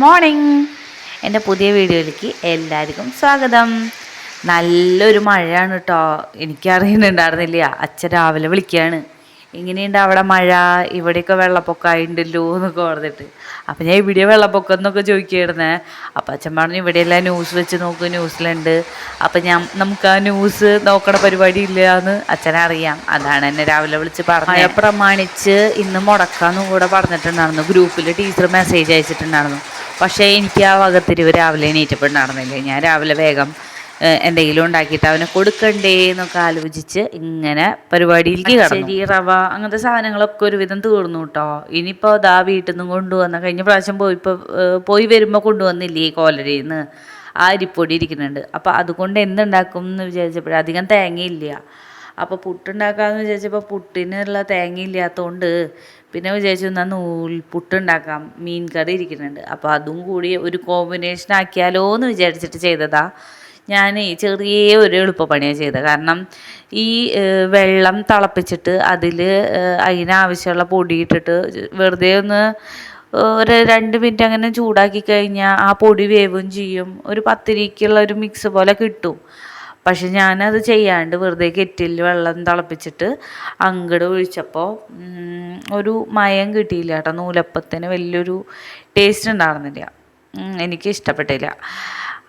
Morning എന്റെ പുതിയ വീഡിയോയിലേക്ക് എല്ലാവർക്കും സ്വാഗതം. നല്ലൊരു മഴയാണ് കേട്ടോ എനിക്കറിയുന്നുണ്ടായിരുന്നില്ല. അച്ഛൻ രാവിലെ വിളിക്കുകയാണ്. എങ്ങനെയുണ്ട് അവിടെ മഴ? ഇവിടെയൊക്കെ വെള്ളപ്പൊക്കമായിട്ടുണ്ടല്ലോ എന്നൊക്കെ പറഞ്ഞിട്ട് അപ്പം ഞാൻ ഇവിടെ വെള്ളപ്പൊക്കം എന്നൊക്കെ ചോദിക്കുകയായിരുന്നേ. അപ്പം അച്ഛൻ പറഞ്ഞു ഇവിടെയെല്ലാം ന്യൂസ് വെച്ച് നോക്ക് ന്യൂസിലുണ്ട്. അപ്പം ഞാൻ നമുക്ക് ആ ന്യൂസ് നോക്കണ പരിപാടി ഇല്ല എന്ന് അച്ഛനറിയാം. അതാണ് എന്നെ രാവിലെ വിളിച്ച് പറഞ്ഞത്. മഴ പ്രമാണിച്ച് ഇന്ന് മുടക്കാമെന്നും കൂടെ പറഞ്ഞിട്ടുണ്ടായിരുന്നു. ഗ്രൂപ്പിൽ ടീച്ചർ മെസ്സേജ് അയച്ചിട്ടുണ്ടായിരുന്നു. പക്ഷേ എനിക്ക് ആ വകത്തിരിവ് രാവിലെ എണീറ്റപ്പോൾ നടന്നില്ല? ഞാൻ രാവിലെ വേഗം എന്തെങ്കിലും ഉണ്ടാക്കിയിട്ട് അവനെ കൊടുക്കണ്ടേ എന്നൊക്കെ ആലോചിച്ച് ഇങ്ങനെ പരിപാടിയിലേക്ക് ശരി റവ അങ്ങനത്തെ സാധനങ്ങളൊക്കെ ഒരുവിധം തീർന്നു കേട്ടോ. ഇനിയിപ്പോൾ ദാ വീട്ടിൽ നിന്ന് കൊണ്ടുവന്ന കഴിഞ്ഞ പ്രാവശ്യം പോയിപ്പോൾ പോയി വരുമ്പോൾ കൊണ്ടുവന്നില്ലേ ഈ കോലരിയിൽ നിന്ന് ആ അരിപ്പൊടി ഇരിക്കുന്നുണ്ട്. അപ്പോൾ അതുകൊണ്ട് എന്തുണ്ടാക്കും എന്ന് വിചാരിച്ചപ്പോഴും അധികം തേങ്ങയില്ല. അപ്പോൾ പുട്ടുണ്ടാക്കാമെന്ന് വിചാരിച്ചപ്പോൾ പുട്ടിനുള്ള തേങ്ങ ഇല്ലാത്തതുകൊണ്ട് പിന്നെ വിചാരിച്ചു എന്നാൽ നൂൽപുട്ടുണ്ടാക്കാം മീൻ കറി ഇരിക്കുന്നുണ്ട്. അപ്പോൾ അതും കൂടി ഒരു കോമ്പിനേഷൻ ആക്കിയാലോ എന്ന് വിചാരിച്ചിട്ട് ചെയ്തതാ. ഞാൻ ചെറിയ ഒരു എളുപ്പപ്പണിയാണ് ചെയ്തത്. കാരണം ഈ വെള്ളം തിളപ്പിച്ചിട്ട് അതിൽ അതിനാവശ്യമുള്ള പൊടി ഇട്ടിട്ട് വെറുതെ ഒന്ന് ഒരു രണ്ട് മിനിറ്റ് അങ്ങനെ ചൂടാക്കി കഴിഞ്ഞാൽ ആ പൊടി വേവും ചെയ്യും. ഒരു പത്തിരിക്കുള്ള ഒരു മിക്സ് പോലെ കിട്ടും. പക്ഷെ ഞാനത് ചെയ്യാണ്ട് വെറുതെ കെറ്റിൽ വെള്ളം തിളപ്പിച്ചിട്ട് അങ്ങട് ഒഴിച്ചപ്പോൾ ഒരു മയം കിട്ടിയില്ല കേട്ടോ. നൂലപ്പത്തിന് വലിയൊരു ടേസ്റ്റ് ഉണ്ടായിരുന്നില്ല. എനിക്ക് ഇഷ്ടപ്പെട്ടില്ല.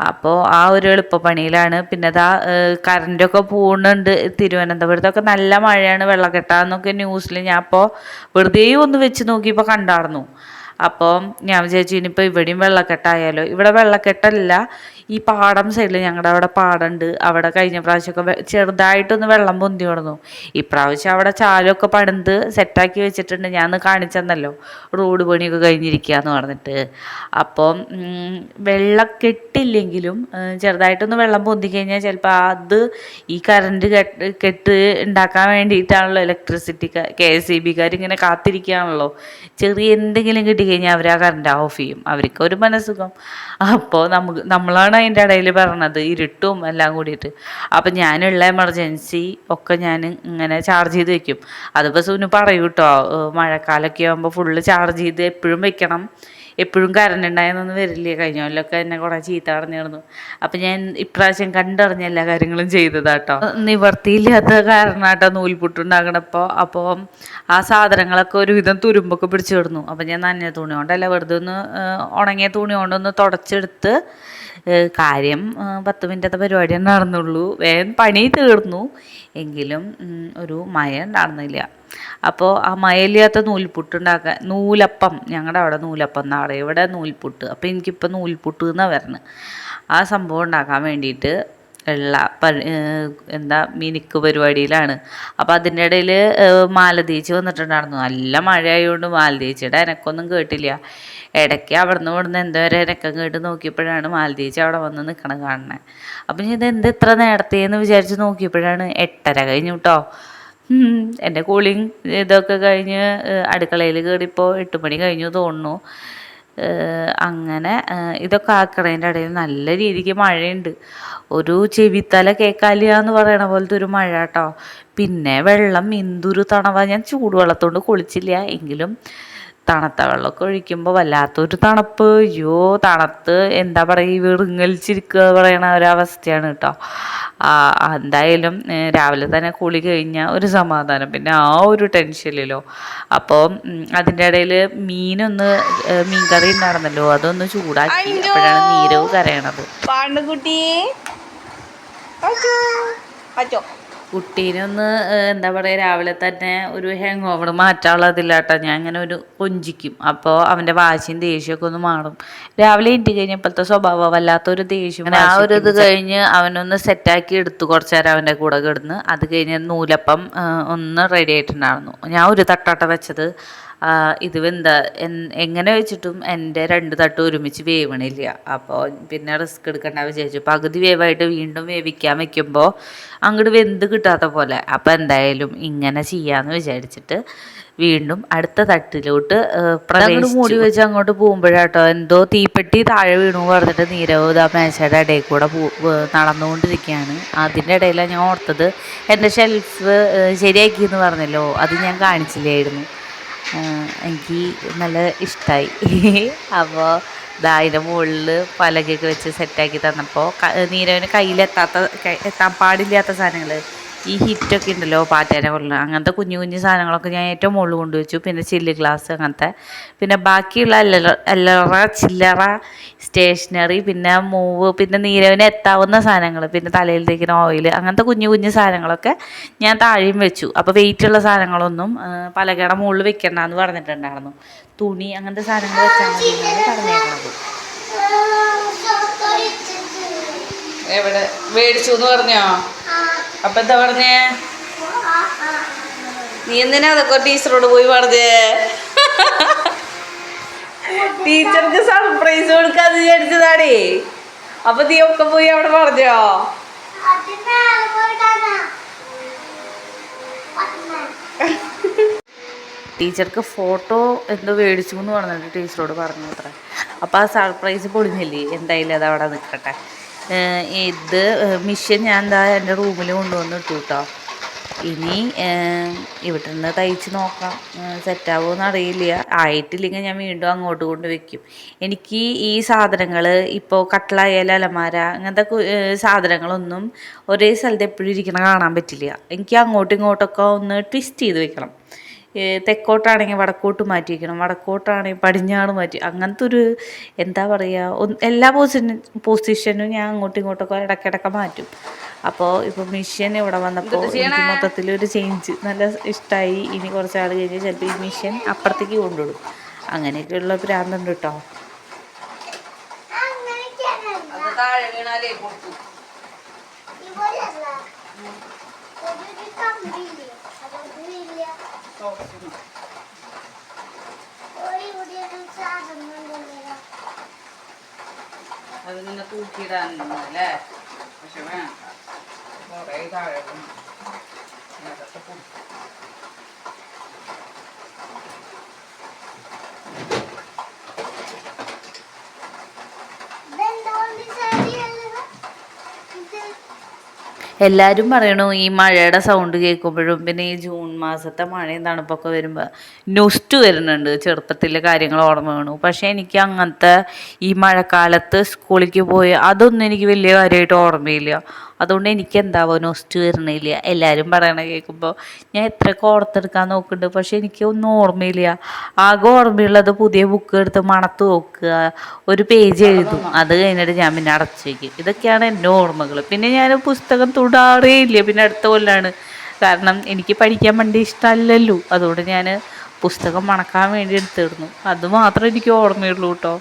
അപ്പോൾ ആ ഒരു എളുപ്പപ്പണിയിലാണ്. പിന്നെ അതാ കറണ്ടൊക്കെ പോകുന്നുണ്ട് തിരുവനന്തപുരത്തൊക്കെ നല്ല മഴയാണ്. വെള്ളക്കെട്ടാന്നൊക്കെ ന്യൂസിൽ ഞാൻ അപ്പോൾ വെറുതെ ഒന്ന് വെച്ച് നോക്കിയപ്പോൾ കണ്ടായിരുന്നു. അപ്പോൾ ഞാൻ വിചാരിച്ചു ഇനിയിപ്പോൾ ഇവിടെയും വെള്ളക്കെട്ടായാലോ? ഇവിടെ വെള്ളക്കെട്ടല്ല. ഈ പാടം സൈഡിൽ ഞങ്ങളുടെ അവിടെ പാടമുണ്ട് അവിടെ കഴിഞ്ഞ പ്രാവശ്യമൊക്കെ ചെറുതായിട്ടൊന്ന് വെള്ളം പൊന്തി കിടന്നു ഇപ്രാവശ്യം അവിടെ ചാലൊക്കെ പണിത് സെറ്റാക്കി വെച്ചിട്ടുണ്ട്. ഞാൻ അന്ന് കാണിച്ചെന്നല്ലോ. റോഡ് പണിയൊക്കെ കഴിഞ്ഞിരിക്കുക എന്ന് പറഞ്ഞിട്ട്. അപ്പം വെള്ളം കെട്ടില്ലെങ്കിലും ചെറുതായിട്ടൊന്ന് വെള്ളം പൊന്തി കഴിഞ്ഞാൽ ചിലപ്പോൾ അത് ഈ കറണ്ട് കെട്ട് കെട്ട് ഉണ്ടാക്കാൻ വേണ്ടിയിട്ടാണല്ലോ ഇലക്ട്രിസിറ്റി കെ എസ് ഇ ബിക്കാർ ഇങ്ങനെ കാത്തിരിക്കുകയാണല്ലോ ചെറിയ എന്തെങ്കിലും കിട്ടിക്കഴിഞ്ഞാൽ അവർ ആ കറണ്ട് ഓഫ് ചെയ്യും. അവർക്ക് ഒരു മനസ്സുഖം. അപ്പോൾ നമുക്ക് നമ്മളാണ് അതിന്റെ ഇടയിൽ പറഞ്ഞത് ഇരുട്ടും എല്ലാം കൂടിയിട്ട്. അപ്പം ഞാനുള്ള എമർജൻസി ഒക്കെ ഞാൻ ഇങ്ങനെ ചാർജ് ചെയ്ത് വെക്കും. അതിപ്പോൾ സുനു പറയൂ കേട്ടോ മഴക്കാലമൊക്കെ ആകുമ്പോൾ ഫുള്ള് ചാർജ് ചെയ്ത് എപ്പോഴും വെക്കണം. എപ്പോഴും കറണ്ട് ഉണ്ടായെന്നൊന്നും വരില്ലേ? കഴിഞ്ഞ കൊല്ലമൊക്കെ എന്നെ കുറേ ചീത്ത പറഞ്ഞിരുന്നു. അപ്പം ഞാൻ ഇപ്രാവശ്യം കണ്ടറിഞ്ഞ എല്ലാ കാര്യങ്ങളും ചെയ്തതാട്ടോ. നിവർത്തിയില്ലാത്ത കാരണമാട്ടോ നൂൽപുട്ടുണ്ടാകണപ്പോൾ അപ്പോൾ ആ സാധനങ്ങളൊക്കെ ഒരുവിധം തുരുമ്പൊക്കെ പിടിച്ചു കിടന്നു. അപ്പം ഞാൻ നനഞ്ഞ തുണി കൊണ്ടല്ല വെറുതെ ഒന്ന് ഉണങ്ങിയ തുണി കൊണ്ടൊന്ന് തുടച്ചെടുത്ത് കാര്യം പത്ത് മിനിറ്റത്തെ പരിപാടി നടന്നുള്ളൂ. വേഗം പണി തീർന്നു. എങ്കിലും ഒരു മയ ഉണ്ടായിരുന്നില്ല അപ്പോൾ ആ മയയില്ലാത്ത നൂൽപുട്ട് ഉണ്ടാക്കാൻ നൂലപ്പം ഞങ്ങളുടെ അവിടെ നൂലപ്പം പറയുക ഇവിടെ നൂൽപുട്ട്. അപ്പോൾ എനിക്കിപ്പോൾ നൂൽപുട്ട് എന്നാണ് വരുന്നത് ആ സംഭവം ഉണ്ടാക്കാൻ വേണ്ടിയിട്ട് ഉള്ള എന്താ മിനുക്ക് പരിപാടിയിലാണ്. അപ്പോൾ അതിന്റെ ഇടയിൽ മാലതീച്ച് വന്നിട്ടുണ്ടായിരുന്നു. നല്ല മഴയായതുകൊണ്ട് മാലതീച്ചയുടെ എനക്കൊന്നും കേട്ടില്ല. ഇടയ്ക്ക് അവിടുന്ന് ഇവിടുന്ന് വരെ എനക്കം കേട്ട് നോക്കിയപ്പോഴാണ് മാലതീച്ച അവിടെ വന്ന് നിൽക്കണം കാണണേ അപ്പം ഇത് എന്ത് ഇത്ര നേരത്തേന്ന് വിചാരിച്ച് നോക്കിയപ്പോഴാണ് എട്ടര കഴിഞ്ഞു കേട്ടോ എന്റെ കൂളിങ് ഇതൊക്കെ കഴിഞ്ഞ് അടുക്കളയിൽ കയറിയപ്പോൾ എട്ട് മണി കഴിഞ്ഞു തോന്നുന്നു. അങ്ങനെ ഇതൊക്കെ ആക്കണതിന്റെ ഇടയിൽ നല്ല രീതിക്ക് മഴയുണ്ട്. ഒരു ചെവിത്തല കേക്കാലിയ എന്ന് പറയണ പോലത്തെ ഒരു മഴ കേട്ടോ. പിന്നെ വെള്ളം ഇന്തൊരു തണവ. ഞാൻ ചൂടുവെള്ളത്തോണ്ട് കുളിച്ചില്ല. എങ്കിലും തണുത്ത വെള്ളമൊക്കെ ഒഴിക്കുമ്പോൾ വല്ലാത്തൊരു തണുപ്പ്. അയ്യോ തണുത്ത്. എന്താ പറയുക ഈ വിറുങ്ങലിച്ചിരിക്കുക പറയണ ഒരവസ്ഥയാണ് കേട്ടോ. എന്തായാലും രാവിലെ തന്നെ കുളി കഴിഞ്ഞാൽ ഒരു സമാധാനം. പിന്നെ ആ ഒരു ടെൻഷനിലോ അപ്പോൾ അതിന്റെ ഇടയിൽ മീനൊന്ന് മീൻകറി മീൻ കറി ഉണ്ടായിരുന്നല്ലോ. അതൊന്ന് ചൂടാക്കി. അപ്പോഴാണ് നീരവ് കരയണത്. പാണ്ടുകുട്ടി അച്ചോ അച്ചോ കുട്ടീനൊന്ന് എന്താ പറയുക രാവിലെ തന്നെ ഒരു ഹാങ് ഓവർ മാറ്റാനുള്ളതില്ലാട്ടോ ഞാൻ അങ്ങനെ ഒരു കൊഞ്ചിക്കും. അപ്പോൾ അവന്റെ വാശിയും ദേഷ്യമൊക്കെ ഒന്ന് മാറും. രാവിലെ ഇട്ട് കഴിഞ്ഞപ്പോഴത്തെ സ്വഭാവം വല്ലാത്തൊരു ദേഷ്യം ആ ഒരു ഇത് കഴിഞ്ഞ് അവനൊന്ന് സെറ്റാക്കി എടുത്തു കുറച്ച് നേരം അവന്റെ കൂടെ കിടന്ന്. അത് കഴിഞ്ഞ് നൂലപ്പം ഒന്ന് റെഡി ആയിട്ടുണ്ടായിരുന്നു. ഞാൻ ഒരു തട്ടാട്ട വെച്ചത്. ഇത് എന്താ എങ്ങനെ വെച്ചിട്ടും എന്റെ രണ്ട് തട്ട് ഒരുമിച്ച് വേവണില്ല. അപ്പോൾ പിന്നെ റിസ്ക് എടുക്കണ്ട വിചാരിച്ചു. പകുതി വേവായിട്ട് വീണ്ടും വേവിക്കാൻ വെക്കുമ്പോൾ അങ്ങോട്ട് വെന്ത് കിട്ടാത്ത പോലെ. അപ്പോൾ എന്തായാലും ഇങ്ങനെ ചെയ്യാമെന്ന് വിചാരിച്ചിട്ട് വീണ്ടും അടുത്ത തട്ടിലോട്ട് അങ്ങോട്ട് മൂടി വെച്ച് അങ്ങോട്ട് പോകുമ്പോഴാട്ടോ എന്തോ തീപ്പെട്ടി താഴെ വീണു പറഞ്ഞിട്ട് നീരവ് ആ മേശയുടെ ഇടയിൽ കൂടെ നടന്നുകൊണ്ടിരിക്കുകയാണ്. അതിന്റെ ഇടയിലാണ് ഞാൻ ഓർത്തത് എന്റെ ഷെൽഫ് ശരിയാക്കി എന്ന് പറഞ്ഞല്ലോ. അത് ഞാൻ കാണിച്ചില്ലായിരുന്നു. എനിക്ക് നല്ല ഇഷ്ടമായി അപ്പോൾ അതിന്റെ മുകളിൽ പലകയൊക്കെ വെച്ച് സെറ്റാക്കി തന്നപ്പോൾ നീരവിന് കയ്യിലെത്താത്ത എത്താൻ പാടില്ലാത്ത സാധനങ്ങൾ ഈ ഹിറ്റൊക്കെ ഉണ്ടല്ലോ പാറ്റേനെ കൊള്ളുന്ന അങ്ങനത്തെ കുഞ്ഞു കുഞ്ഞു സാധനങ്ങളൊക്കെ ഞാൻ ഏറ്റവും മുകളിൽ കൊണ്ടുവച്ചു. പിന്നെ ചില്ല് ഗ്ലാസ് അങ്ങനത്തെ. പിന്നെ ബാക്കിയുള്ള അല്ലറ ചില്ലറ സ്റ്റേഷനറി പിന്നെ മൂവ് പിന്നെ നീരവിന് എത്താവുന്ന സാധനങ്ങൾ പിന്നെ തലയിൽ തേക്കുന്ന ഓയിൽ അങ്ങനത്തെ കുഞ്ഞു കുഞ്ഞു സാധനങ്ങളൊക്കെ ഞാൻ താഴെയും വെച്ചു. അപ്പോൾ വെയിറ്റുള്ള സാധനങ്ങളൊന്നും പലകട മുകളിൽ വെക്കണ്ടെന്ന് പറഞ്ഞിട്ടുണ്ടായിരുന്നു. തുണി അങ്ങനത്തെ സാധനങ്ങൾ വെച്ചാൽ മതി എന്നാണ് പറഞ്ഞേക്കണത്. എവിടെ? മേടിച്ചു എന്ന് പറഞ്ഞോ അപ്പൊ എന്താ പറഞ്ഞേ? നീ എന്തിനാ അതൊക്കെ ടീച്ചറോട് പോയി പറഞ്ഞേ? ടീച്ചർക്ക് സർപ്രൈസ് കൊടുക്കാന്ന് വിചാരിച്ചതാടേ. അപ്പൊ നീ ഒക്കെ പോയി അവിടെ പറഞ്ഞോ? ടീച്ചർക്ക് ഫോട്ടോ എന്തോ മേടിച്ചു എന്ന് പറഞ്ഞിട്ട് ടീച്ചറോട് പറഞ്ഞു അത്ര അപ്പോൾ ആ സർപ്രൈസ് പൊളിഞ്ഞില്ലേ? എന്തായാലും അത് അവിടെ നിൽക്കട്ടെ ഇത് മിഷ്യൻ ഞാൻ എന്താ എന്റെ റൂമിൽ കൊണ്ടുവന്ന് ഇട്ടു കേട്ടോ ഇനി ഇവിടെ നിന്ന് തയ്ച്ച് നോക്കാം. സെറ്റാവുമെന്ന് അറിയില്ല. ആയിട്ടില്ലെങ്കിൽ ഞാൻ വീണ്ടും അങ്ങോട്ട് കൊണ്ട് വെക്കും. എനിക്ക് ഈ സാധനങ്ങൾ ഇപ്പോൾ കട്ടിലായാലും അലമാര അങ്ങനത്തെ സാധനങ്ങളൊന്നും ഒരേ സ്ഥലത്ത് എപ്പോഴും ഇരിക്കണ കാണാൻ പറ്റില്ല. എനിക്ക് അങ്ങോട്ടും ഇങ്ങോട്ടൊക്കെ ഒന്ന് ട്വിസ്റ്റ് ചെയ്ത് വെക്കണം. തെക്കോട്ടാണെങ്കിൽ വടക്കോട്ട് മാറ്റി വയ്ക്കണം വടക്കോട്ടാണെങ്കിൽ പടിഞ്ഞാറ് മാറ്റി അങ്ങനത്തെ ഒരു എന്താ പറയുക എല്ലാ പൊസിഷനും പൊസിഷനും ഞാൻ അങ്ങോട്ടും ഇങ്ങോട്ടൊക്കെ ഇടയ്ക്കിടയ്ക്ക് മാറ്റും. അപ്പോൾ ഇപ്പോൾ മിഷ്യൻ ഇവിടെ വന്നപ്പോൾ എനിക്ക് മൊത്തത്തിലൊരു ചേഞ്ച് നല്ല ഇഷ്ടമായി ഇനി കുറച്ച് ആൾ കഴിഞ്ഞ് ചിലപ്പോൾ ഈ മിഷ്യൻ അപ്പുറത്തേക്ക് കൊണ്ടുവിടും. അങ്ങനെയൊക്കെയുള്ള ഭ്രാന്തുണ്ട് കേട്ടോ താഴെ വീണാലേ പൊട്ടും അത് നിന്നെ തൂക്കിയിടാനല്ലേ പക്ഷെ വീണു. എല്ലാവരും പറയണു ഈ മഴയുടെ സൗണ്ട് കേൾക്കുമ്പോഴും പിന്നെ ഈ ജൂൺ മാസത്തെ മഴയും തണുപ്പൊക്കെ വരുമ്പോൾ നൊസ്റ്റ് വരുന്നുണ്ട്. ചെറുപ്പത്തിലെ കാര്യങ്ങൾ ഓർമ്മ വേണു. പക്ഷേ എനിക്ക് അങ്ങനത്തെ ഈ മഴക്കാലത്ത് സ്കൂളിലേക്ക് പോയി അതൊന്നും എനിക്ക് വലിയ കാര്യമായിട്ട് ഓർമ്മയില്ല. അതുകൊണ്ട് എനിക്ക് എന്താവോ നൊസ്റ്റ് വരണില്ല എല്ലാവരും പറയണ കേൾക്കുമ്പോൾ ഞാൻ എത്രയൊക്കെ ഓർത്തെടുക്കാൻ നോക്കുന്നുണ്ട്. പക്ഷെ എനിക്ക് ഒന്നും ഓർമ്മയില്ല. ആകെ ഓർമ്മയുള്ളത് പുതിയ ബുക്ക് എടുത്ത് മണത്ത് നോക്കുക. ഒരു പേജ് എഴുതും. അത് കഴിഞ്ഞിട്ട് ഞാൻ പിന്നെ അടച്ചു വയ്ക്കും. ഇതൊക്കെയാണ് എന്റെ ഓർമ്മകൾ. പിന്നെ ഞാൻ പുസ്തകം തുടാറേ ഇല്ല. പിന്നെ അടുത്ത കൊല്ലാണ്. കാരണം എനിക്ക് പഠിക്കാൻ വേണ്ടി ഇഷ്ടമല്ലല്ലോ. അതുകൊണ്ട് ഞാൻ പുസ്തകം മണക്കാൻ വേണ്ടി എടുത്തിരുന്നു. അത് മാത്രമേ എനിക്ക് ഓർമ്മയുള്ളൂ കേട്ടോ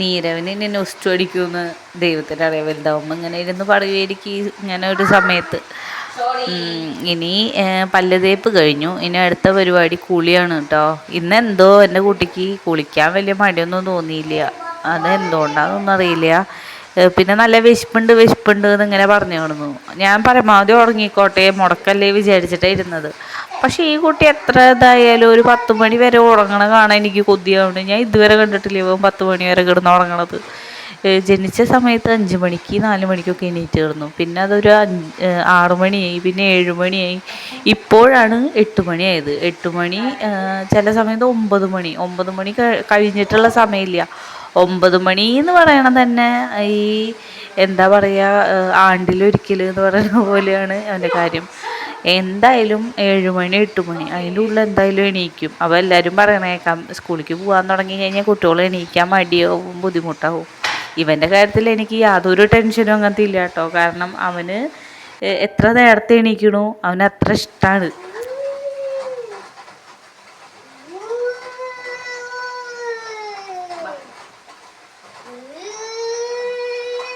നീരവിന് ഇനി നൊസ്റ്റു അടിക്കുമെന്ന് ദൈവത്തിന് അറിയാം വലുതാവുമ്പോൾ ഇങ്ങനെ ഇരുന്ന് പറയുമായിരിക്കും ഇങ്ങനെ ഒരു സമയത്ത്. ഇനി പല്ല് തേപ്പ് കഴിഞ്ഞു. ഇനി അടുത്ത പരിപാടി കുളിയാണ് കേട്ടോ ഇന്ന് എന്തോ എന്റെ കുട്ടിക്ക് കുളിക്കാൻ വലിയ മടിയൊന്നും തോന്നിയില്ല. അത് എന്തുകൊണ്ടാണെന്നൊന്നും അറിയില്ല. പിന്നെ നല്ല വിശപ്പുണ്ട് വിശപ്പുണ്ട് എന്ന് ഇങ്ങനെ പറഞ്ഞു കൊടുന്നു ഞാൻ പരമാവധി ഉറങ്ങിക്കോട്ടെ മുടക്കല്ലേ വിചാരിച്ചിട്ടേ ഇരുന്നത്. പക്ഷെ ഈ കുട്ടി എത്ര ഇതായാലും ഒരു പത്ത് മണി വരെ ഉറങ്ങണ കാണാൻ എനിക്ക് കൊതിയാവുന്നുണ്ട്. ഞാൻ ഇതുവരെ കണ്ടിട്ടില്ല ഇവൻ പത്ത് മണി വരെ കിടന്ന് ഉറങ്ങണത്. ജനിച്ച സമയത്ത് അഞ്ച് മണിക്ക് നാല് മണിക്കൊക്കെ എണീറ്റ് കിടന്നു. പിന്നെ അതൊരു അഞ്ച് ആറു മണിയായി പിന്നെ ഏഴ് മണിയായി. ഇപ്പോഴാണ് എട്ട് മണിയായത് എട്ട് മണി ചില സമയത്ത് ഒമ്പത് മണി. ഒമ്പത് മണി കഴിഞ്ഞിട്ടുള്ള സമയമില്ല. ഒമ്പത് മണി എന്ന് പറയണത് തന്നെ. ഈ എന്താ പറയുക ആണ്ടിലൊരിക്കൽ എന്ന് പറയുന്ന പോലെയാണ് അവന്റെ കാര്യം. എന്തായാലും ഏഴുമണി എട്ട് മണി അതിന്റെ ഉള്ളിൽ എന്തായാലും എണീക്കും. അപ്പോൾ എല്ലാവരും പറയണേക്കാം സ്കൂളിലേക്ക് പോകാൻ തുടങ്ങി കഴിഞ്ഞാൽ കുട്ടികൾ എണീക്കാൻ മടിയാവും ബുദ്ധിമുട്ടാവും. ഇവന്റെ കാര്യത്തിൽ എനിക്ക് യാതൊരു ടെൻഷനും അങ്ങനത്തെ ഇല്ല കേട്ടോ. കാരണം അവന് എത്ര നേരത്തെ എണീക്കണു അവന് അത്ര ഇഷ്ടമാണ്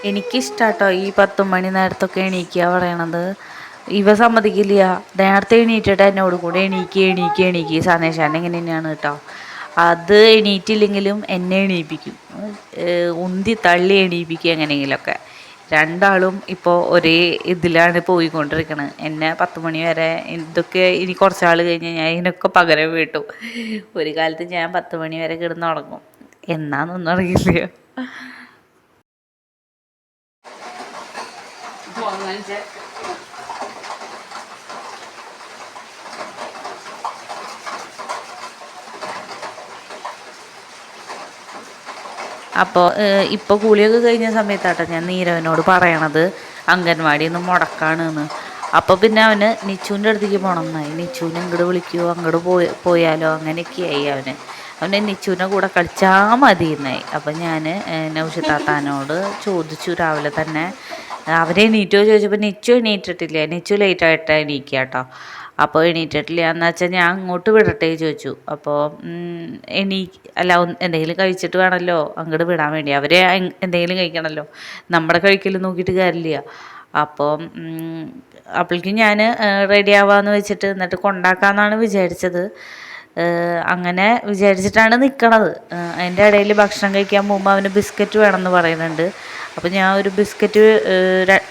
എനിക്കിഷ്ടാട്ടോ ഈ പത്ത് മണി നേരത്തൊക്കെ എണീക്കുക പറയണത്. ഇവ സമ്മതിക്കില്ല. നേരത്തെ എണീറ്റിട്ട് എന്നോട് കൂടെ എണീക്കി എണീക്കി എണീക്കി. സനേഷാൻ എങ്ങനെ തന്നെയാണ് കേട്ടോ. അത് എണീറ്റില്ലെങ്കിലും എന്നെ എണീപ്പിക്കും. ഉന്തി തള്ളി എണീപ്പിക്കുക എങ്ങനെയെങ്കിലുമൊക്കെ രണ്ടാളും ഇപ്പോൾ ഒരേ ഇതിലാണ് പോയിക്കൊണ്ടിരിക്കുന്നത് എന്നെ പത്ത് മണി വരെ ഇതൊക്കെ ഇനി കുറച്ചാൾ കഴിഞ്ഞ് ഞാൻ ഇതിനൊക്കെ പകരം വീട്ടു. ഒരു കാലത്ത് ഞാൻ പത്ത് മണി വരെ കിടന്നുറങ്ങും. എന്നാന്നൊന്നും അറിയില്ല. പോന്നഞ്ച് അപ്പോൾ ഇപ്പോൾ കൂലിയൊക്കെ കഴിഞ്ഞ സമയത്താട്ടോ ഞാൻ നീരവനോട് പറയണത്. അംഗൻവാടി നിന്ന് മുടക്കാണ് എന്ന് അപ്പോൾ പിന്നെ അവന് നിച്ചുവിന്റെ അടുത്തേക്ക് പോകണം എന്നായി. നിച്ചുവിനെ ഇങ്ങോട്ട് വിളിക്കുമോ അങ്ങോട്ട് പോയി പോയാലോ? അങ്ങനെയൊക്കെയായി അവന്. അവനെ നിച്ചുവിനെ കൂടെ കളിച്ചാൽ മതി എന്നായി അപ്പം ഞാൻ നൗഷിതാത്താനോട് ചോദിച്ചു. രാവിലെ തന്നെ അവരെ എണീറ്റോ ചോദിച്ചപ്പോൾ നിച്ചു എണീറ്റിട്ടില്ല. നിച്ചു ലേറ്റായിട്ടാണ് എണീക്കുക കേട്ടോ അപ്പോൾ എണീറ്റിട്ടില്ല എന്ന് വെച്ചാൽ ഞാൻ അങ്ങോട്ട് വിടട്ടെ ചോദിച്ചു. അപ്പോൾ എണീ അല്ല എന്തെങ്കിലും കഴിച്ചിട്ട് വേണമല്ലോ അങ്ങോട്ട് വിടാൻ വേണ്ടി. അവരെ എന്തെങ്കിലും കഴിക്കണമല്ലോ നമ്മുടെ കഴിക്കൽ നോക്കിയിട്ട് കാര്യമില്ല അപ്പോൾ അപ്പോഴേക്കും ഞാൻ റെഡി ആവാമെന്ന് വെച്ചിട്ട് എന്നിട്ട് കൊണ്ടാക്കാമെന്നാണ് വിചാരിച്ചത്. അങ്ങനെ വിചാരിച്ചിട്ടാണ് നിൽക്കണത് അതിന്റെ ഇടയിൽ ഭക്ഷണം കഴിക്കാൻ പോകുമ്പോൾ അവന് ബിസ്ക്കറ്റ് വേണമെന്ന് പറയുന്നുണ്ട്. അപ്പോൾ ഞാൻ ഒരു ബിസ്ക്കറ്റ്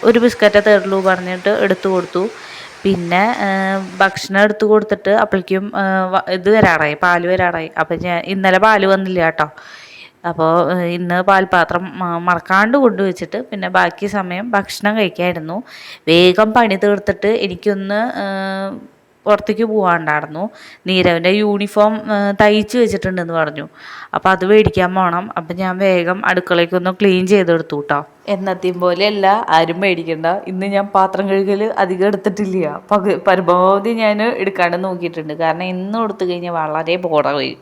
ഒരു ബിസ്ക്കറ്റേ തരുള്ളൂ പറഞ്ഞിട്ട് എടുത്തു കൊടുത്തു. പിന്നെ ഭക്ഷണം എടുത്തു കൊടുത്തിട്ട് അപ്പോഴേക്കും ഇത് വരാറായി പാൽ വരാറായി. അപ്പം ഞാൻ ഇന്നലെ പാൽ വന്നില്ല കേട്ടോ. അപ്പോൾ ഇന്ന് പാൽപാത്രം മറക്കാണ്ട് കൊണ്ടുവച്ചിട്ട് പിന്നെ ബാക്കി സമയം ഭക്ഷണം കഴിക്കായിരുന്നു. വേഗം പണി തീർത്തിട്ട് എനിക്കൊന്ന് പുറത്തേക്ക് പോകാണ്ടായിരുന്നു നീരവന്റെ യൂണിഫോം തയ്ച്ചു വെച്ചിട്ടുണ്ടെന്ന് പറഞ്ഞു. അപ്പോൾ അത് മേടിക്കാൻ പോകണം അപ്പം ഞാൻ വേഗം അടുക്കളയ്ക്കൊന്ന് ക്ലീൻ ചെയ്തെടുത്തു കേട്ടോ എന്നത്തെയും പോലെയല്ല ആരും മേടിക്കണ്ട. ഇന്ന് ഞാൻ പാത്രം കഴുകൽ അധികം എടുത്തിട്ടില്ല. പക പരമാവധി ഞാൻ എടുക്കാണ്ട് നോക്കിയിട്ടുണ്ട്. കാരണം ഇന്ന് കൊടുത്തു കഴിഞ്ഞാൽ വളരെ ബോറായി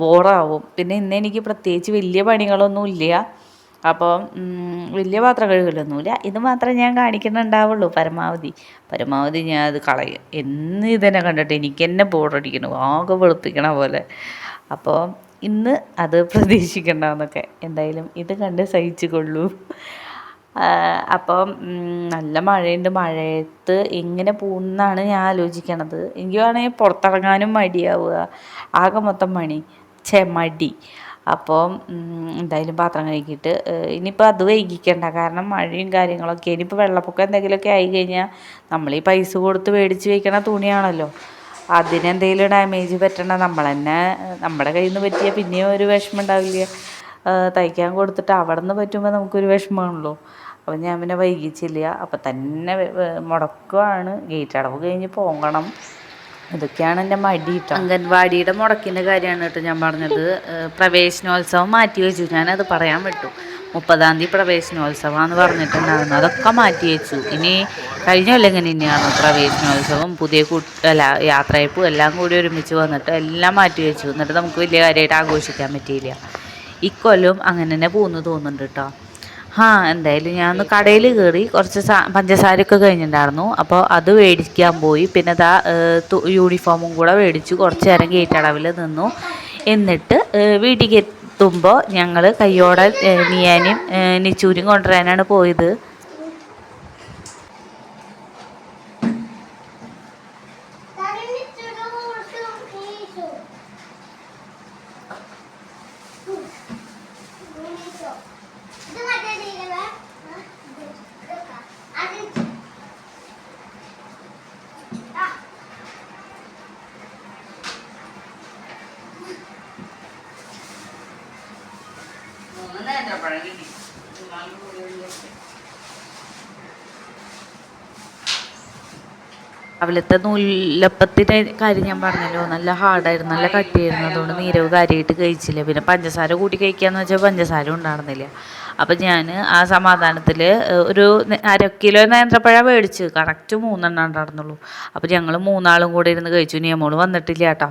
ബോറാവും പിന്നെ ഇന്ന് എനിക്ക് പ്രത്യേകിച്ച് വലിയ പണികളൊന്നും ഇല്ല. അപ്പം ഉം, വലിയ പാത്രം കഴുകലൊന്നുമില്ല ഇത് മാത്രമേ ഞാൻ കാണിക്കുന്നുണ്ടാവുള്ളൂ പരമാവധി. പരമാവധി ഞാൻ അത് കളയും. എന്ന് ഇതന്നെ കണ്ടിട്ട് എനിക്ക് തന്നെ ബോറടിക്കണം. ആകെ വെളുപ്പിക്കണ പോലെ. അപ്പോൾ ഇന്ന് അത് പ്രതീക്ഷിക്കണ്ടെന്നൊക്കെ. എന്തായാലും ഇത് കണ്ട് സഹിച്ചു കൊള്ളൂ അപ്പം നല്ല മഴയുണ്ട്. മഴയത്ത് എങ്ങനെ പോകുന്നാണ് ഞാൻ ആലോചിക്കണത്. എനിക്ക് വേണമെങ്കിൽ പുറത്തിറങ്ങാനും മടിയാവുക. ആകെ മൊത്തം മണി ചെ മടി. അപ്പോൾ എന്തായാലും പാത്രം കഴുകിയിട്ട് ഇനിയിപ്പോൾ അത് വൈകിക്കണ്ട. കാരണം മഴയും കാര്യങ്ങളൊക്കെ. ഇനിയിപ്പോൾ വെള്ളപ്പൊക്കം എന്തെങ്കിലുമൊക്കെ ആയി കഴിഞ്ഞാൽ നമ്മൾ ഈ പൈസ കൊടുത്ത് മേടിച്ച് വയ്ക്കണ തുണിയാണല്ലോ. അതിനെന്തെങ്കിലും ഡാമേജ് പറ്റണ നമ്മൾ തന്നെ നമ്മുടെ കയ്യിൽ നിന്ന് പറ്റിയ പിന്നെയും ഒരു വിഷമം ഉണ്ടാവില്ല തയ്ക്കാൻ കൊടുത്തിട്ട് അവിടെ നിന്ന് പറ്റുമ്പോൾ നമുക്കൊരു വിഷമമാണല്ലോ. അപ്പം ഞാൻ പിന്നെ വൈകിച്ചില്ല. അപ്പം തന്നെ മുടക്കുവാണ്. ഗേറ്റ് അടവ് കഴിഞ്ഞ് പോകണം. ഇതൊക്കെയാണ് എന്റെ മടി അംഗൻവാടിയുടെ മുടക്കിന്റെ കാര്യമാണ് കേട്ടോ ഞാൻ പറഞ്ഞത്. പ്രവേശനോത്സവം മാറ്റി വെച്ചു. ഞാനത് പറയാൻ വിട്ടു. മുപ്പതാം തീയതി പ്രവേശനോത്സവമാണെന്ന് പറഞ്ഞിട്ടുണ്ടായിരുന്നു. അതൊക്കെ മാറ്റി വെച്ചു. ഇനി കഴിഞ്ഞ കൊല്ലം ഇങ്ങനെ പ്രവേശനോത്സവം പുതിയ കുട്ടി അല്ല യാത്രയപ്പും എല്ലാം കൂടി ഒരുമിച്ച് വന്നിട്ട് എല്ലാം മാറ്റി വെച്ചു. എന്നിട്ട് നമുക്ക് വലിയ കാര്യമായിട്ട് ആഘോഷിക്കാൻ പറ്റിയില്ല. ഇക്കൊല്ലം അങ്ങനെ തന്നെ പോകുന്നു തോന്നുന്നുണ്ട് കേട്ടോ ആ എന്തായാലും ഞാൻ ഒന്ന് കടയിൽ കയറി കുറച്ച് സാ പഞ്ചസാരയൊക്കെ കഴിഞ്ഞിട്ടുണ്ടായിരുന്നു. അപ്പോൾ അത് മേടിക്കാൻ പോയി. പിന്നെ ദാ യൂണിഫോമും കൂടെ മേടിച്ചു. കുറച്ച് നേരം ഗേറ്റടവിൽ നിന്നു. എന്നിട്ട് വീട്ടിലേക്ക് എത്തുമ്പോൾ ഞങ്ങൾ കയ്യോടെ നിയാനും നിച്ചൂരും കൊണ്ടുവരാനാണ് പോയത്. രാവിലത്തെ നൂലപ്പത്തിന്റെ കാര്യം ഞാൻ പറഞ്ഞല്ലോ. നല്ല ഹാർഡായിരുന്നു നല്ല കട്ടിയായിരുന്നു. അതുകൊണ്ട് നീരവ് കാര്യമായിട്ട് കഴിച്ചില്ല. പിന്നെ പഞ്ചസാര കൂട്ടി കഴിക്കുകയെന്ന് വെച്ചാൽ പഞ്ചസാര ഉണ്ടായിരുന്നില്ല. അപ്പം ഞാൻ ആ സമാധാനത്തിൽ ഒരു അര കിലോ നേന്ത്രപ്പഴം മേടിച്ച് കറക്റ്റ് മൂന്നെണ്ണം ഉണ്ടായിരുന്നുള്ളൂ. അപ്പം ഞങ്ങൾ മൂന്നാളും കൂടെ ഇരുന്ന് കഴിച്ചു. നിയമോൾ വന്നിട്ടില്ല കേട്ടോ.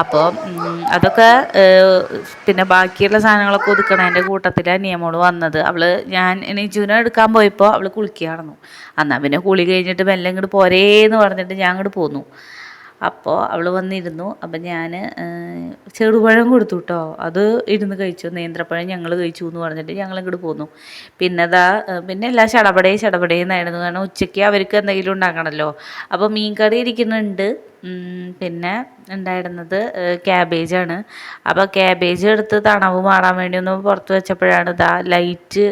അപ്പോൾ അതൊക്കെ പിന്നെ ബാക്കിയുള്ള സാധനങ്ങളൊക്കെ ഒതുക്കണതിന്റെ കൂട്ടത്തിലാണ് നിയമോൾ വന്നത്. അവൾ ഞാൻ ഇനി ജുനം എടുക്കാൻ പോയപ്പോൾ അവൾ കുളിക്കുകയാണെന്നു. എന്നാൽ പിന്നെ കുളി കഴിഞ്ഞിട്ട് മെല്ലെ ഇങ്ങോട്ട് പോരേന്ന് പറഞ്ഞിട്ട് ഞാൻ അങ്ങോട്ട് പോന്നു. അപ്പോൾ അവൾ വന്നിരുന്നു. അപ്പം ഞാൻ ചെറുപഴം കൊടുത്തു കേട്ടോ അത് ഇരുന്ന് കഴിച്ചു. നേന്ത്രപ്പഴം ഞങ്ങൾ കഴിച്ചു എന്ന് പറഞ്ഞിട്ട് ഞങ്ങൾ ഇങ്ങോട്ട് പോന്നു പിന്നെ അതാ പിന്നെ എല്ലാം ചടപടേ ചടപടേന്നായിരുന്നു കാരണം ഉച്ചയ്ക്ക് അവർക്ക് എന്തെങ്കിലും ഉണ്ടാക്കണമല്ലോ അപ്പോൾ മീൻ കറി ഇരിക്കുന്നുണ്ട്. പിന്നെ ഉണ്ടായിരുന്നത് ക്യാബേജാണ്. അപ്പോൾ ക്യാബേജ് എടുത്ത് തണവ് മാറാൻ വേണ്ടി ഒന്ന് പുറത്ത് വെച്ചപ്പോഴാണ് ഇതാ ലൈറ്റ്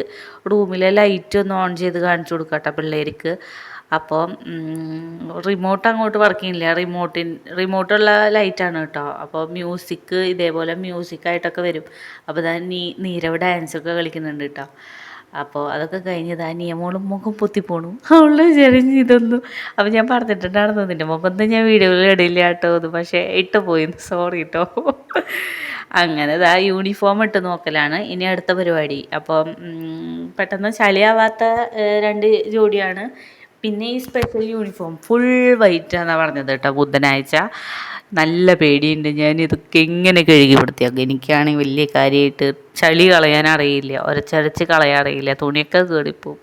റൂമിലെ ലൈറ്റ് ഒന്ന് ഓൺ ചെയ്ത് കാണിച്ചു കൊടുക്കട്ടെ പിള്ളേർക്ക്. അപ്പോൾ റിമോട്ട് അങ്ങോട്ട് വർക്ക് ചെയ്യുന്നില്ല. റിമോട്ടിൻ റിമോട്ടുള്ള ലൈറ്റാണ് കേട്ടോ. അപ്പോൾ മ്യൂസിക് ഇതേപോലെ മ്യൂസിക്കായിട്ടൊക്കെ വരും. അപ്പോൾ ഇതാ നീ നീരവ് ഡാൻസൊക്കെ കളിക്കുന്നുണ്ട് കേട്ടോ. അപ്പോൾ അതൊക്കെ കഴിഞ്ഞതാ നിയമോളും മുഖം പൊത്തിപ്പോണു. അവൾ ചെറിഞ്ഞ് ഇതൊന്നും അപ്പോൾ ഞാൻ പറഞ്ഞിട്ടുണ്ടായിരുന്നു നിന്റെ മുഖത്ത് ഞാൻ വീഡിയോയിൽ ഇടില്ല കേട്ടോ അത് പക്ഷേ ഇട്ട് പോയി സോറി കേട്ടോ അങ്ങനെ ഇതാ യൂണിഫോം ഇട്ട് നോക്കലാണ്. ഇനി അടുത്ത പരിപാടി. അപ്പം പെട്ടെന്ന് ചളിയാവാത്ത രണ്ട് ജോഡിയാണ് പിന്നെ ഈ സ്പെഷ്യൽ യൂണിഫോം ഫുൾ വൈറ്റ് എന്നാണ് പറഞ്ഞത് കേട്ടോ ബുധനാഴ്ച. നല്ല പേടിയുണ്ട്. ഞാൻ ഇതൊക്കെ എങ്ങനെ കഴുകി വൃത്തിയാക്കും എനിക്കാണെങ്കിൽ വലിയ കാര്യമായിട്ട് ചളി കളയാൻ അറിയില്ല ഒരച്ചരച്ച് കളയാൻ അറിയില്ല തുണിയൊക്കെ കേടിപ്പോവും.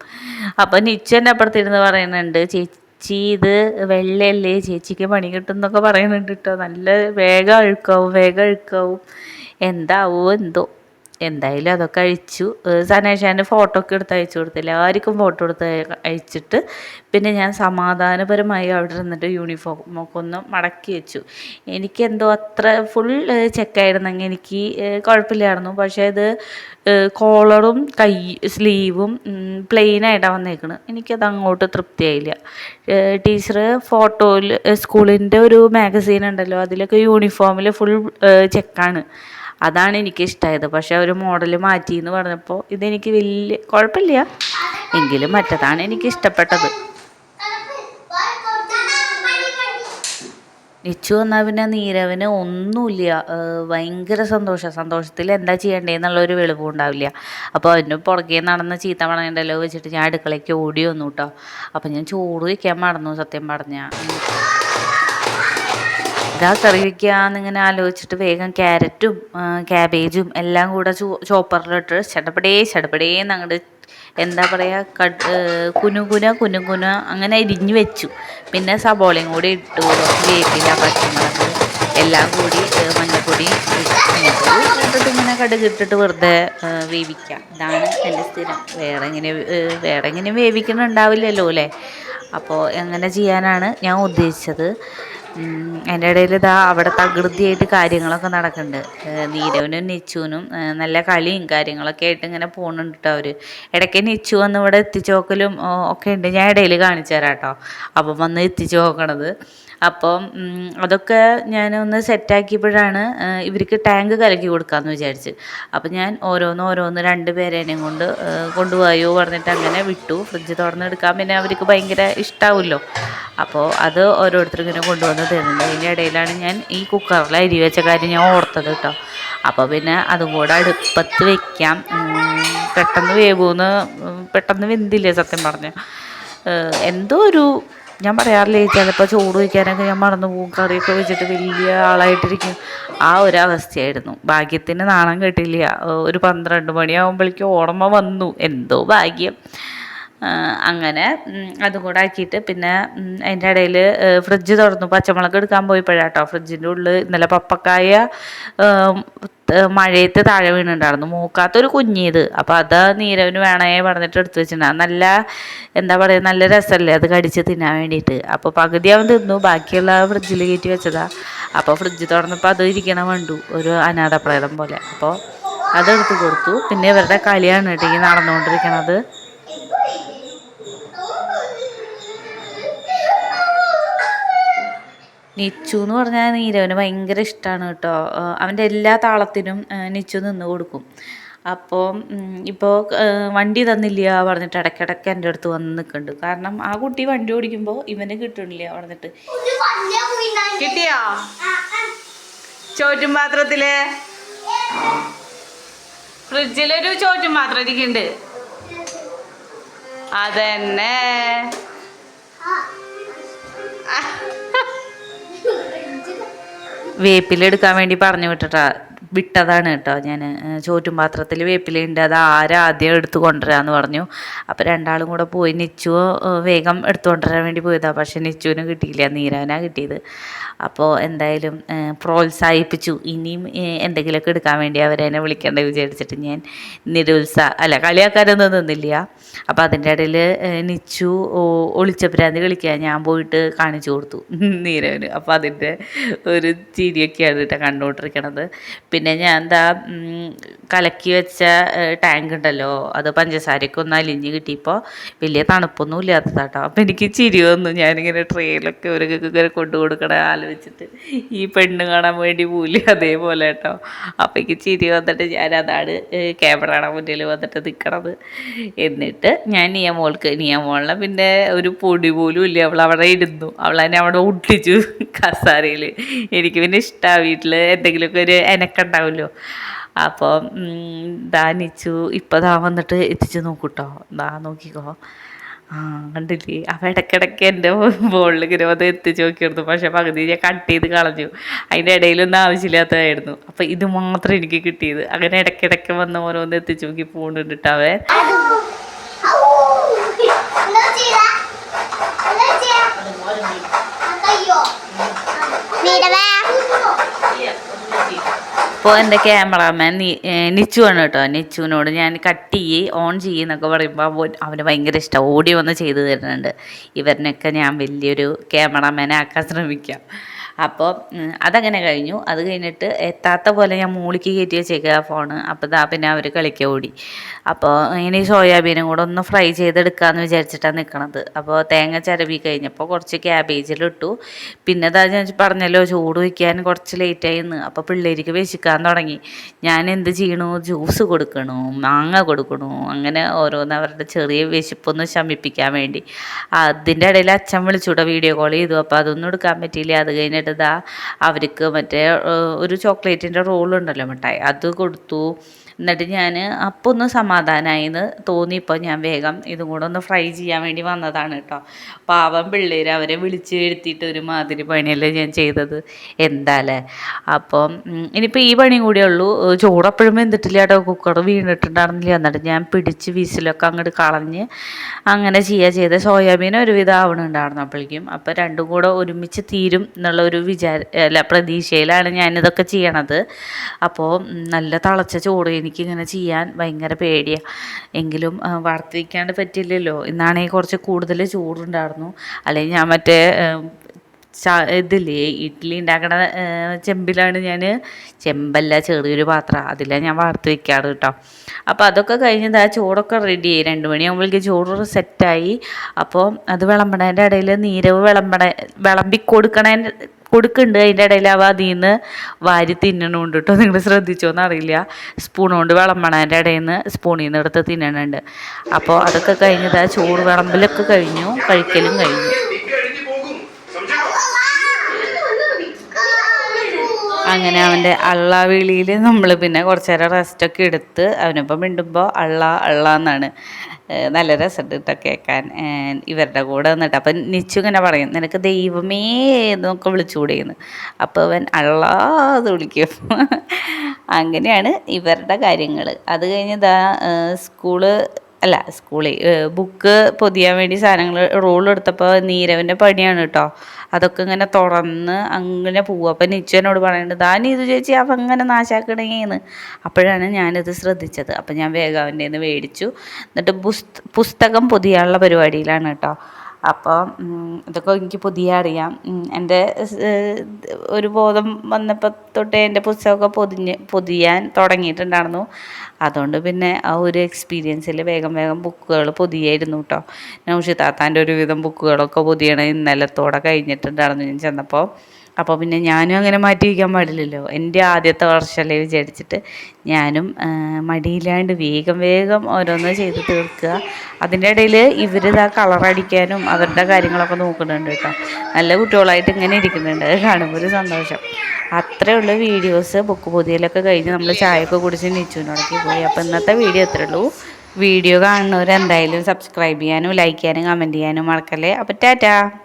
അപ്പം നിച്ചന്റെ അപ്പുറത്തിരുന്ന് പറയുന്നുണ്ട് ചേച്ചി ഇത് വെള്ളയല്ലേ? ചേച്ചിക്ക് പണി കിട്ടും എന്നൊക്കെ പറയുന്നുണ്ട് കേട്ടോ നല്ല വേഗം അഴുക്കാവും വേഗം അഴുക്കാവും. എന്താവോ എന്തോ. എന്തായാലും അതൊക്കെ അഴിച്ചു. സനേഷാന്റെ ഫോട്ടോ ഒക്കെ എടുത്ത് അയച്ചു കൊടുത്തില്ല? ആർക്കും ഫോട്ടോ എടുത്ത് അയ- അയച്ചിട്ട് പിന്നെ ഞാൻ സമാധാനപരമായി അവിടെ നിന്നിട്ട് യൂണിഫോം ഒക്കെ ഒന്ന് മടക്കി വെച്ചു. എനിക്ക് എന്തോ അത്ര ഫുൾ ചെക്കായിരുന്നെങ്കിൽ എനിക്ക് കുഴപ്പമില്ലായിരുന്നു. പക്ഷേ ഇത് കോളറും കൈ സ്ലീവും പ്ലെയിനായിട്ടാണ് വന്നേക്കണ്. എനിക്കത് അങ്ങോട്ട് തൃപ്തിയായില്ല. ടീച്ചർ ഫോട്ടോയിൽ സ്കൂളിന്റെ ഒരു മാഗസീൻ ഉണ്ടല്ലോ അതിലൊക്കെ യൂണിഫോമിൽ ഫുൾ ചെക്കാണ് അതാണ് എനിക്ക് ഇഷ്ടമായത് പക്ഷേ ഒരു മോഡൽ മാറ്റി എന്ന് പറഞ്ഞപ്പോൾ ഇതെനിക്ക് വലിയ കുഴപ്പമില്ല എങ്കിലും മറ്റതാണ് എനിക്ക് ഇഷ്ടപ്പെട്ടത് നിച്ചു വന്നാൽ പിന്നെ നീരവന് ഒന്നുമില്ല ഭയങ്കര സന്തോഷം. സന്തോഷത്തിൽ എന്താ ചെയ്യണ്ടേന്നുള്ളൊരു വെളിവും ഉണ്ടാവില്ല. അപ്പോൾ അതിന്റെ പുറകെ നടന്ന് ചീത്ത മണങ്ങേണ്ടല്ലോ വെച്ചിട്ട് ഞാൻ അടുക്കളയ്ക്ക് ഓടി വന്നു കേട്ടോ അപ്പം ഞാൻ ചോറ് വയ്ക്കാൻ മറന്നു സത്യം പറഞ്ഞാൽ ഇതാ കറി വെക്കാന്നിങ്ങനെ ആലോചിച്ചിട്ട് വേഗം ക്യാരറ്റും ക്യാബേജും എല്ലാം കൂടെ ചോ ചോപ്പറിലിട്ട് ചടപടേ ചടപടേ അങ്ങോട്ട് എന്താ പറയുക കട് കുനുകുന കുനുകുന അങ്ങനെ ഇരിഞ്ഞു വെച്ചു. പിന്നെ സബോളയും കൂടി ഇട്ടു. വേപ്പില പച്ചമുളക് എല്ലാം കൂടി മഞ്ഞൾപ്പൊടി ഇട്ട് ഇട്ടിട്ട് ഇങ്ങനെ കടുക് ഇട്ടിട്ട് വെറുതെ വേവിക്കാം. ഇതാണ് എന്റെ സ്ഥിരം. വേറെ എങ്ങനെ ഏ, വേറെ എങ്ങനെ വേവിക്കണുണ്ടാവില്ലല്ലോ അല്ലേ? അപ്പോൾ എങ്ങനെ ചെയ്യാനാണ് ഞാൻ ഉദ്ദേശിച്ചത്. അതിന്റെ ഇടയിൽ ഇതാ അവിടെ തകൃതിയായിട്ട് കാര്യങ്ങളൊക്കെ നടക്കുന്നുണ്ട്. നീരവനും നിച്ചുവിനും നല്ല കളിയും കാര്യങ്ങളൊക്കെ ആയിട്ട് ഇങ്ങനെ പോകുന്നുണ്ട് കേട്ടോ അവർ ഇടയ്ക്ക് നിച്ചു വന്ന് ഇവിടെ എത്തിച്ചു നോക്കലും ഒക്കെ ഉണ്ട്. ഞാൻ ഇടയിൽ കാണിച്ചു തരാം കേട്ടോ അപ്പം വന്ന് എത്തിച്ചു നോക്കണത്. അപ്പം അതൊക്കെ ഞാനൊന്ന് സെറ്റാക്കിയപ്പോഴാണ് ഇവർക്ക് ടാങ്ക് കലക്കി കൊടുക്കാമെന്ന് വിചാരിച്ച്. അപ്പം ഞാൻ ഓരോന്ന് ഓരോന്ന് രണ്ട് പേരേനെയും കൊണ്ട് കൊണ്ടുപോയോ പറഞ്ഞിട്ട് അങ്ങനെ വിട്ടു. ഫ്രിഡ്ജ് തുറന്നെടുക്കാൻ പിന്നെ അവർക്ക് ഭയങ്കര ഇഷ്ടാവുമല്ലോ അപ്പോൾ അത് ഓരോരുത്തർ ഇങ്ങനെ കൊണ്ടുവന്ന് തരുന്നുണ്ട്. അതിന്റെ ഇടയിലാണ് ഞാൻ ഈ കുക്കറിൽ അരി വെച്ച കാര്യം ഞാൻ ഓർത്തത് കേട്ടോ. അപ്പോൾ പിന്നെ അതും കൂടെ അടുപ്പത്ത് വെക്കാം. പെട്ടെന്ന് വേവൂന്ന് പെട്ടെന്ന് വെന്തില്ലേ സത്യം പറഞ്ഞു എന്തോ ഒരു ഞാൻ പറയാറില്ലേ ചിലപ്പോൾ ചൂട് വയ്ക്കാനൊക്കെ ഞാൻ മറന്നു പോകും. കറിയൊക്കെ വെച്ചിട്ട് വലിയ ആളായിട്ടിരിക്കും. ആ ഒരു അവസ്ഥയായിരുന്നു. ഭാഗ്യത്തിന് നാണം കെട്ടില്ല. ഒരു പന്ത്രണ്ട് മണിയാകുമ്പോഴേക്കും ഓർമ്മ വന്നു. എന്തോ ഭാഗ്യം. അങ്ങനെ അതും കൂടെ ആക്കിയിട്ട് പിന്നെ അതിന്റെ ഇടയിൽ ഫ്രിഡ്ജ് തുറന്നു. പച്ചമുളക് എടുക്കാൻ പോയപ്പോഴാട്ടോ ഫ്രിഡ്ജിന്റെ ഉള്ളിൽ ഇന്നലെ പപ്പക്കായ മഴയത്ത് താഴെ വീണുണ്ടായിരുന്നു. മൂക്കാത്തൊരു കുഞ്ഞിത്. അപ്പോൾ അത് നീരവിന് വേണേ പറഞ്ഞിട്ട് എടുത്തു വെച്ചിട്ടുണ്ടാകും നല്ല എന്താ പറയുക നല്ല രസമല്ലേ അത് കടിച്ച് തിന്നാൻ വേണ്ടിയിട്ട്. അപ്പോൾ പകുതി അവൻ തിന്നു. ബാക്കിയുള്ള ഫ്രിഡ്ജിൽ കയറ്റി വെച്ചതാ. അപ്പോൾ ഫ്രിഡ്ജ് തുറന്നപ്പോൾ അത് ഇരിക്കണ കണ്ടു. ഒരു അനാഥപ്രേതം പോലെ. അപ്പോൾ അതെടുത്ത് കൊടുത്തു. പിന്നെ ഇവരുടെ കളിയാണ് കേട്ടോ ഈ നടന്നുകൊണ്ടിരിക്കണത്. നിച്ചു എന്ന് പറഞ്ഞാൽ നീരവന് ഭയങ്കര ഇഷ്ടമാണ് കേട്ടോ. അവന്റെ എല്ലാ താളത്തിനും നിച്ചു നിന്ന് കൊടുക്കും. അപ്പോൾ ഇപ്പോൾ വണ്ടി തന്നില്ല പറഞ്ഞിട്ട് ഇടയ്ക്കിടയ്ക്ക് എന്റെ അടുത്ത് വന്ന് നിൽക്കുന്നുണ്ട്. കാരണം ആ കുട്ടി വണ്ടി ഓടിക്കുമ്പോൾ ഇവന് കിട്ടണില്ല പറഞ്ഞിട്ട്. കിട്ടിയോ? ചോറ്റും പാത്രത്തിൽ? ഫ്രിഡ്ജിലൊരു ചോറ്റും പാത്രം ഇരിക്കുന്നുണ്ട്. അതന്നെ. വേപ്പില വേണ്ടി പറഞ്ഞു വിട്ടിട്ടാ വിട്ടതാണ് കേട്ടോ ഞാൻ ചോറ്റും പാത്രത്തിൽ വേപ്പിലുണ്ട്. അത് ആരാദ്യം എടുത്തു കൊണ്ടുവരാമെന്ന് പറഞ്ഞു. അപ്പോൾ രണ്ടാളും കൂടെ പോയി നിച്ചു വേഗം എടുത്തു കൊണ്ടുവരാൻ വേണ്ടി പോയതാണ് പക്ഷേ നിച്ചുവിന് കിട്ടിയില്ല. നീരവനാ കിട്ടിയത്. അപ്പോൾ എന്തായാലും പ്രോത്സാഹിപ്പിച്ചു ഇനിയും എന്തെങ്കിലുമൊക്കെ എടുക്കാൻ വേണ്ടി അവരെന്നെ വിളിക്കേണ്ടത് വിചാരിച്ചിട്ട് ഞാൻ നിരുത്സാഹ അല്ല കളിയാക്കാനൊന്നും നിന്നില്ല അപ്പോൾ അതിന്റെ ഇടയിൽ നിച്ചു ഒളിച്ചപ്രാന്തി കളിക്കാൻ ഞാൻ പോയിട്ട് കാണിച്ചു കൊടുത്തു നീരവന് അപ്പോൾ അതിന്റെ ഒരു ചിരിയൊക്കെയാണ് കേട്ടോ കണ്ടുകൊണ്ടിരിക്കണത് പിന്നെ ഞാൻ എന്താ കലക്കി വെച്ച ടാങ്ക് ഉണ്ടല്ലോ അത് പഞ്ചസാരയ്ക്ക് ഒന്ന് അലിഞ്ഞ് കിട്ടിയപ്പോൾ വലിയ തണുപ്പൊന്നും ഇല്ലാത്തതാട്ടോ അപ്പോൾ എനിക്ക് ചിരി വന്നു ഞാനിങ്ങനെ ട്രെയിലൊക്കെ ഇവരൊക്കെ കൊണ്ടു കൊടുക്കണ ആലോചിച്ചിട്ട് ഈ പെണ്ണ് കാണാൻ വേണ്ടി പോലും അതേപോലെ കേട്ടോ. അപ്പം ചിരി വന്നിട്ട് ഞാൻ അതാണ് ക്യാമറയുടെ മുന്നിൽ വന്നിട്ട് നിൽക്കണത് എന്നിട്ട് ഞാൻ നിയമോൾക്ക് നിയമോളിനെ പിന്നെ ഒരു പൊടി പോലും ഇല്ല. അവൾ അവിടെ ഇരുന്നു. അവൾ എന്നെ അവിടെ ഒട്ടിച്ചു കസാരയിൽ. എനിക്ക് പിന്നെ ഇഷ്ടമാണ് വീട്ടിൽ എന്തെങ്കിലുമൊക്കെ ഒരു എനക്കുണ്ടാവുമല്ലോ. അപ്പം അപ്പോൾ ദാ നിച്ചു. ഇപ്പം ദാ വന്നിട്ട് എത്തിച്ച് നോക്കൂട്ടോ ദാ നോക്കിക്കോ. ആ കണ്ടില്ലേ? അപ്പം ഇടയ്ക്കിടയ്ക്ക് എന്റെ ബോളിൽ ഇങ്ങനെ വന്ന് എത്തിച്ച് നോക്കിയിരുന്നു പക്ഷെ പകുതി ഞാൻ കട്ട് ചെയ്ത് കളഞ്ഞു. അതിന്റെ ഇടയിലൊന്നും ആവശ്യമില്ലാത്തതായിരുന്നു. അപ്പം ഇത് മാത്രം എനിക്ക് കിട്ടിയത്. അങ്ങനെ ഇടയ്ക്കിടയ്ക്ക് വന്ന് ഓരോന്ന് എത്തിച്ച് നോക്കി പോകുന്നുണ്ട് അവൻ ഇപ്പോൾ എന്റെ ക്യാമറാമാൻ നിച്ചു ആണ് കേട്ടോ. നിച്ചുവിനോട് ഞാൻ കട്ട് ചെയ്യ് ഓൺ ചെയ്യുന്നൊക്കെ പറയുമ്പോൾ അവന് ഭയങ്കര ഇഷ്ടം. ഓടി വന്ന് ചെയ്തു തരുന്നുണ്ട്. ഇവരിനൊക്കെ ഞാൻ വലിയൊരു ക്യാമറാമാനെ ആക്കാൻ ശ്രമിക്കാം. അപ്പോൾ അതങ്ങനെ കഴിഞ്ഞു. അത് കഴിഞ്ഞിട്ട് എത്താത്ത പോലെ ഞാൻ മൂളിക്ക് കയറ്റി വെച്ചേക്കുക ഫോണ്. അപ്പോൾ ദാ പിന്നെ അവർ കളിക്കുക ഓടി. അപ്പോൾ ഇനി സോയാബീനും കൂടെ ഒന്ന് ഫ്രൈ ചെയ്തെടുക്കാമെന്ന് വിചാരിച്ചിട്ടാണ് നിൽക്കണത് അപ്പോൾ തേങ്ങ ചിരവി കഴിഞ്ഞപ്പോൾ കുറച്ച് ക്യാബേജിലിട്ടു പിന്നെ അതാ ഞാൻ പറഞ്ഞല്ലോ ചൂട് വയ്ക്കാൻ കുറച്ച് ലേറ്റായി എന്ന് അപ്പോൾ പിള്ളേർക്ക് വിശക്കാൻ തുടങ്ങി. ഞാൻ എന്ത് ചെയ്യണു? ജ്യൂസ് കൊടുക്കണു മാങ്ങ കൊടുക്കണു അങ്ങനെ ഓരോന്ന് അവരുടെ ചെറിയ വിശപ്പൊന്ന് ശമിപ്പിക്കാൻ വേണ്ടി. അതിന്റെ ഇടയിൽ അച്ഛൻ വിളിച്ചുകൂടെ വീഡിയോ കോൾ ചെയ്തു. അപ്പോൾ അതൊന്നും എടുക്കാൻ പറ്റിയില്ല. അത് കഴിഞ്ഞിട്ട് ഇതാ അവർക്ക് മറ്റേ ഒരു ചോക്ലേറ്റിന്റെ റോളുണ്ടല്ലോ മിഠായി. അത് കൊടുത്തു. എന്നിട്ട് ഞാൻ അപ്പോൾ ഒന്ന് സമാധാനമായി എന്ന് തോന്നിയപ്പോൾ ഞാൻ വേഗം ഇതും കൂടെ ഒന്ന് ഫ്രൈ ചെയ്യാൻ വേണ്ടി വന്നതാണ് കേട്ടോ പാവം പിള്ളേർ അവരെ വിളിച്ച് എഴുത്തിയിട്ട് ഒരു മാതിരി പണിയല്ലേ ഞാൻ ചെയ്തത്. എന്താല്ലേ അപ്പം ഇനിയിപ്പോൾ ഈ പണി കൂടിയേ ഉള്ളൂ. ചോറപ്പോഴും വെന്തിട്ടില്ല കേട്ടോ കുക്കർ വീണിട്ടുണ്ടായിരുന്നില്ല. എന്നിട്ട് ഞാൻ പിടിച്ച് വിസിലൊക്കെ അങ്ങോട്ട് കളഞ്ഞ് അങ്ങനെ ചെയ്യുക ചെയ്ത. സോയാബീൻ ഒരുവിധം ആവണുണ്ടായിരുന്നു അപ്പോഴേക്കും അപ്പോൾ രണ്ടും കൂടെ ഒരുമിച്ച് തീരും എന്നുള്ള ഒരു വിചാര അല്ല പ്രതീക്ഷയിലാണ് ഞാനിതൊക്കെ ചെയ്യണത്. അപ്പോൾ നല്ല തിളച്ച ചോറ് എനിക്കിങ്ങനെ ചെയ്യാൻ ഭയങ്കര പേടിയാണ് എങ്കിലും വയ്ക്കാണ്ട് പറ്റില്ലല്ലോ. ഇന്നാണെങ്കിൽ കുറച്ച് കൂടുതൽ ചൂടുണ്ടായിരുന്നു. അല്ലെങ്കിൽ ഞാൻ മറ്റേ ഇതില്ലേ ഇഡ്ഡലി ഉണ്ടാക്കണ ചെമ്പിലാണ് ഞാൻ ചെമ്പല്ല ചെറിയൊരു പാത്രം. അതിലാണ് ഞാൻ വാർത്ത് വെക്കാറ് കേട്ടോ അപ്പോൾ അതൊക്കെ കഴിഞ്ഞത് ആ ചോറൊക്കെ റെഡിയായി രണ്ട് മണിയാകുമ്പോഴേക്ക് ചോറ് സെറ്റായി അപ്പോൾ അത് വിളമ്പണേന്റെ ഇടയിൽ നീരവ് വിളമ്പണ വിളമ്പി കൊടുക്കണേ കൊടുക്കുന്നുണ്ട്. അതിന്റെ ഇടയിൽ അവ അതിൽ നിന്ന് വാരി തിന്നണുണ്ട് കേട്ടോ നിങ്ങൾ ശ്രദ്ധിച്ചോന്ന് അറിയില്ല സ്പൂൺ കൊണ്ട് വിളമ്പണേന്റെ ഇടയിൽ നിന്ന് സ്പൂണിൽ നിന്ന് എടുത്ത് തിന്നണുണ്ട്. അപ്പോൾ അതൊക്കെ കഴിഞ്ഞതാ ചോറ് വിളമ്പലൊക്കെ കഴിഞ്ഞു. കഴിക്കലും കഴിഞ്ഞു. അങ്ങനെ അവന്റെ അള്ള വിളിയിൽ നമ്മൾ പിന്നെ കുറച്ച് നേരം റെസ്റ്റൊക്കെ എടുത്ത് അവനിപ്പം മിണ്ടുമ്പോൾ അള്ള അള്ള എന്നാണ്. നല്ല രസമുണ്ട് കേട്ടോ കേൾക്കാൻ. ഇവരുടെ കൂടെ നിന്നിട്ട്. അപ്പം നിച്ചു ഇങ്ങനെ പറയും നിനക്ക് ദൈവമേ എന്നൊക്കെ വിളിച്ചുകൂടെയെന്ന് അപ്പോൾ അവൻ അള്ളാന്ന് വിളിക്കും. അങ്ങനെയാണ് ഇവരുടെ കാര്യങ്ങൾ അത് കഴിഞ്ഞതാ സ്കൂൾ അല്ല സ്കൂളിൽ ബുക്ക് പൊതിയാൻ വേണ്ടി സാധനങ്ങൾ റോളെടുത്തപ്പോൾ നീരവന്റെ പണിയാണ് കേട്ടോ. അതൊക്കെ ഇങ്ങനെ തുറന്ന് അങ്ങനെ പോവും. അപ്പം നിച്ചനോട് പറയുന്നുണ്ട് താൻ ഇത് ചേച്ചി അവ അങ്ങനെ നാശാക്കണേന്ന്. അപ്പോഴാണ് ഞാനിത് ശ്രദ്ധിച്ചത്. അപ്പം ഞാൻ വേഗം അവന്റെ നിന്ന് മേടിച്ചു. എന്നിട്ട് പുസ്തകം പൊതിയാനുള്ള പരിപാടിയിലാണ് കേട്ടോ. അപ്പോൾ ഇതൊക്കെ എനിക്ക് പുതിയ അറിയാം. എന്റെ ഒരു ബോധം വന്നപ്പോൾ തൊട്ടേ എന്റെ പുസ്തകമൊക്കെ പൊതിഞ്ഞ് പൊതിയാൻ തുടങ്ങിയിട്ടുണ്ടായിരുന്നു. അതുകൊണ്ട് പിന്നെ ആ ഒരു എക്സ്പീരിയൻസിൽ വേഗം വേഗം ബുക്കുകൾ പൊതിയായിരുന്നു കേട്ടോ നൗഷി താത്താന്റെ ഒരുവിധം ബുക്കുകളൊക്കെ പൊതിയണ ഇന്നലത്തോടെ കഴിഞ്ഞിട്ടുണ്ടായിരുന്നു. ഞാൻ ചെന്നപ്പോൾ അപ്പോൾ പിന്നെ ഞാനും അങ്ങനെ മാറ്റി വയ്ക്കാൻ പാടില്ലല്ലോ. എന്റെ ആദ്യത്തെ വർഷമല്ലേ വിചാരിച്ചിട്ട് ഞാനും ആ, മടിയില്ലാണ്ട് വേഗം വേഗം ഓരോന്ന് ചെയ്ത് തീർക്കുക. അതിന്റെ ഇടയിൽ ഇവരിതാ കളറടിക്കാനും അവരുടെ കാര്യങ്ങളൊക്കെ നോക്കുന്നുണ്ട് കേട്ടോ. നല്ല കുട്ടികളായിട്ട് ഇങ്ങനെ ഇരിക്കുന്നുണ്ട്. അത് കാണുമ്പോൾ ഒരു സന്തോഷം. അത്രയുള്ള വീഡിയോസ്. ബുക്ക് പൊതിയിലൊക്കെ കഴിഞ്ഞ് നമ്മൾ ചായയൊക്കെ കുടിച്ച് നിച്ചുവിനോടൊക്കെ പോയി. അപ്പോൾ ഇന്നത്തെ വീഡിയോ അത്രേ ഉള്ളൂ. വീഡിയോ കാണുന്നവർ എന്തായാലും സബ്സ്ക്രൈബ് ചെയ്യാനും ലൈക്ക് ചെയ്യാനും കമന്റ് ചെയ്യാനും മറക്കല്ലേ. അപ്പോൾ ടാറ്റാ.